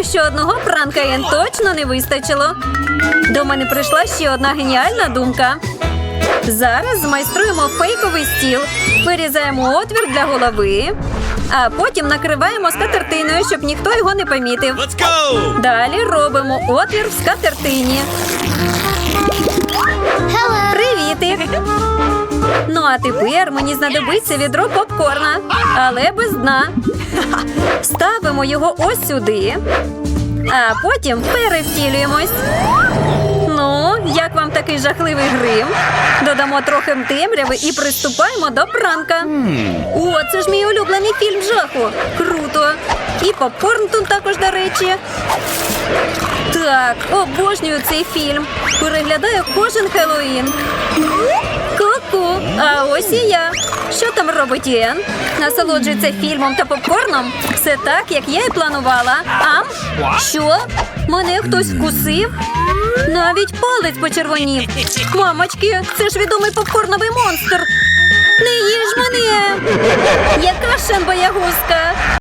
Думаю, що одного пранка Ен точно не вистачило. До мене прийшла ще одна геніальна думка. Зараз змайструємо фейковий стіл, вирізаємо отвір для голови, а потім накриваємо скатертиною, щоб ніхто його не помітив. Let's go! Далі робимо отвір в скатертині. Привітик! Ну а тепер мені знадобиться відро попкорна, але без дна. Ставимо його ось сюди, а потім перевтілюємось. Ну, як вам такий жахливий грим? Додамо трохи темряви і приступаємо до пранка. О, це ж мій улюблений фільм жаху. Круто! І попкорн тут також, до речі. Так, обожнюю цей фільм. Переглядаю кожен Хеллоуін. Ку-ку, а ось і я. Що там робить Єн? Насолоджується фільмом та попкорном? Все так, як я і планувала. Ам? Що? Мене хтось вкусив? Навіть палець почервонів. Мамочки, це ж відомий попкорновий монстр. Не їж мене! Яка шен боягузка!